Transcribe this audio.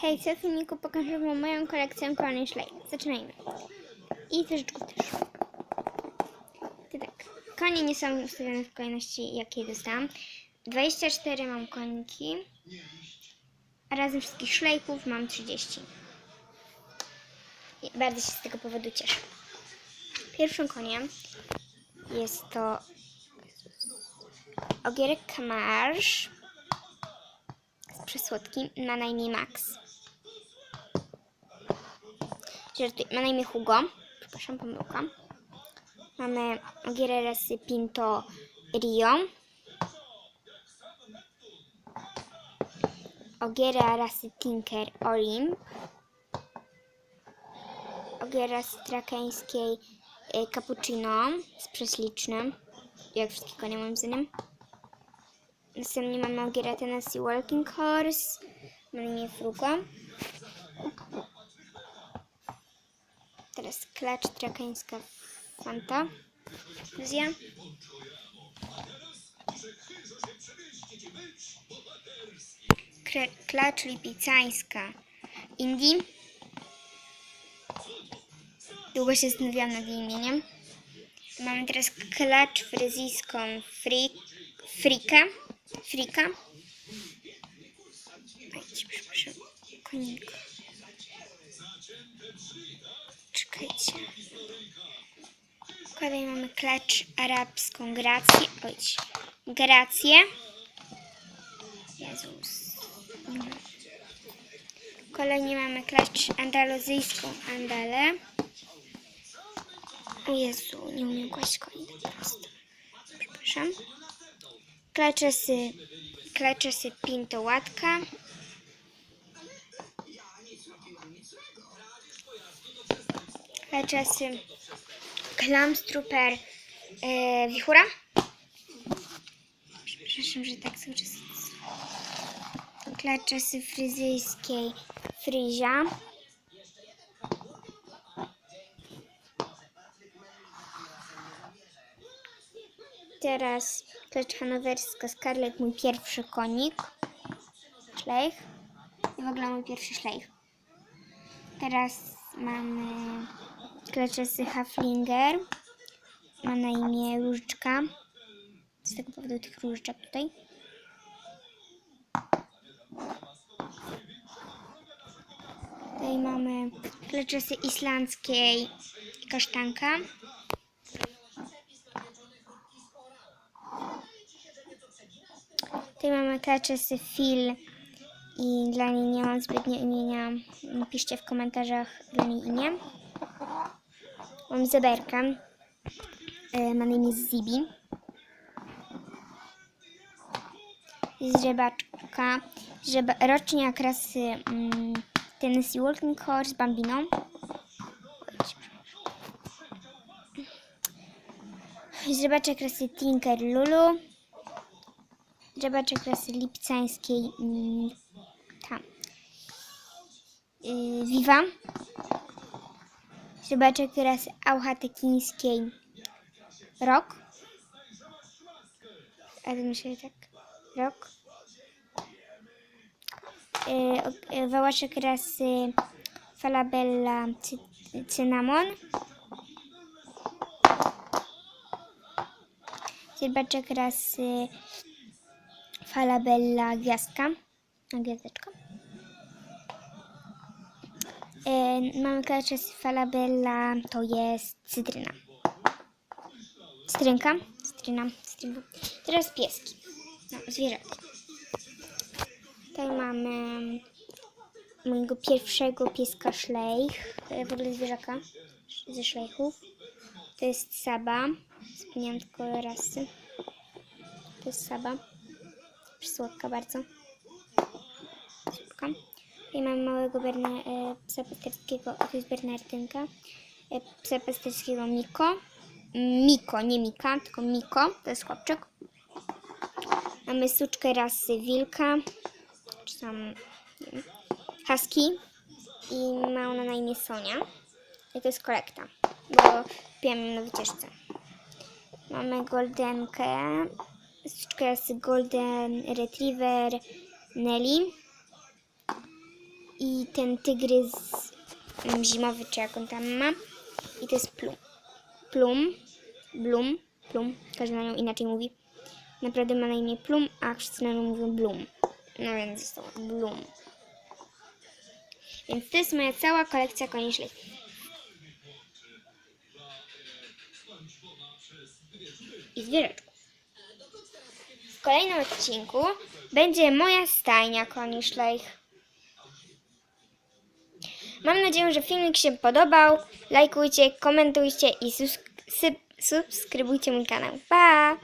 Hej, w tym filmiku pokażę Wam moją kolekcję Colony Schley. Zaczynajmy. I troszeczkę też. To tak. Konie nie są ustawione w kolejności, jakiej dostałam. 24 mam koniki. A razem wszystkich szlejków mam 30. I bardzo się z tego powodu cieszę. Pierwszym koniem jest to Ogierek Kamarz z przesłodki na imię Max. Żartuję, ma na imię Hugo. Przepraszam, pomyłka. Mamy Ogierę rasy Pinto Rio. Ogiera rasy Tinker Olimp. Ogiera rasy trakeńskiej y, Cappuccino z prześlicznym. Jak wszystkie konie moim zdaniem. Następnie mamy Ogiera Tennessee Walking Horse. Ma na imię Frugo. Teraz klacz trakeńska Fanta. Fuzja. Klacz lipicańska Indie. Długo się zastanawiałam nad imieniem. Mamy teraz klacz fryzyjską fri, Frika. Frika. Konik. Czekajcie. Mamy klacz arabską grację. Oj, grację. Jezus. Kolejnie mamy klacz andaluzyjską andalę. O Jezu, nie umiem kłaść koni po prostu. Przepraszam. Klaczesy, klaczesy pinto łatka. Klaczesy klamstruper e, wichura. Przepraszam, że tak cały czas. Klaczesy fryzyjskiej fryzia. Teraz klacz hanowerska Scarlett, mój pierwszy konik. Szlejch. I w ogóle mój pierwszy szlejch. Teraz mamy klaczesy Haflinger. Ma na imię Różyczka. Z tego powodu tych różyczek tutaj. Tutaj mamy klaczesy islandzkiej kasztanka. Tutaj mamy klaczesy Phil i dla niej nie mam zbytnio imienia. Napiszcie w komentarzach dla niej imię. Mam zeberkę. E, Ma na imię Zibi. Źrebaczka. Źreba, roczniak rasy mm, Tennessee Walking Horse Bambino. Oj, Źrebaczek rasy Tinker Lulu. Źrebaczek rasy lipcańskiej mm, tam. Yy, Viva. Źrebaczek rasy auchatekińskiej Rok. A to myślę tak. Rok. Ok- yy, Wałaszek rasy Falabella cy- Cynamon. Źrebaczek rasy Falabella Gwiazdka. Gwiazdeczka. Yy, mamy klaczę z Falabella, to jest cytryna. Cytrynka. Cytryna. Cytrynka. Teraz pieski. No, zwierzęta. Tutaj mamy mojego pierwszego pieska szlejch. e, W ogóle zwierzaka ze szlejchów. To jest Saba. Wspomniałam tylko rasy. To jest Saba. Przysłodka bardzo. Słodka. Tutaj mamy małego berne, e, psa pasterskiego, to jest Bernardynka. E, psa pasterskiego Miko. Miko, nie Mika, tylko Miko, to jest chłopczyk. Mamy suczkę rasy wilka, czy tam nie wiem, husky i ma ona na imię Sonia. I to jest kolekta, bo kupiłam na wycieczce. Mamy goldenkę, suczkę rasy golden retriever Nelly. I ten tygrys mm, zimowy, czy jak on tam ma. I to jest plum. Plum, blum, plum. Każdy na nią inaczej mówi. Naprawdę ma na imię plum, a wszyscy na nią mówią blum. No więc to blum. Więc to jest moja cała kolekcja koni. I zwierzaczków. W kolejnym odcinku będzie moja stajnia koni szlejch. Mam nadzieję, że filmik się podobał. Lajkujcie, komentujcie i subskrybujcie mój kanał. Pa!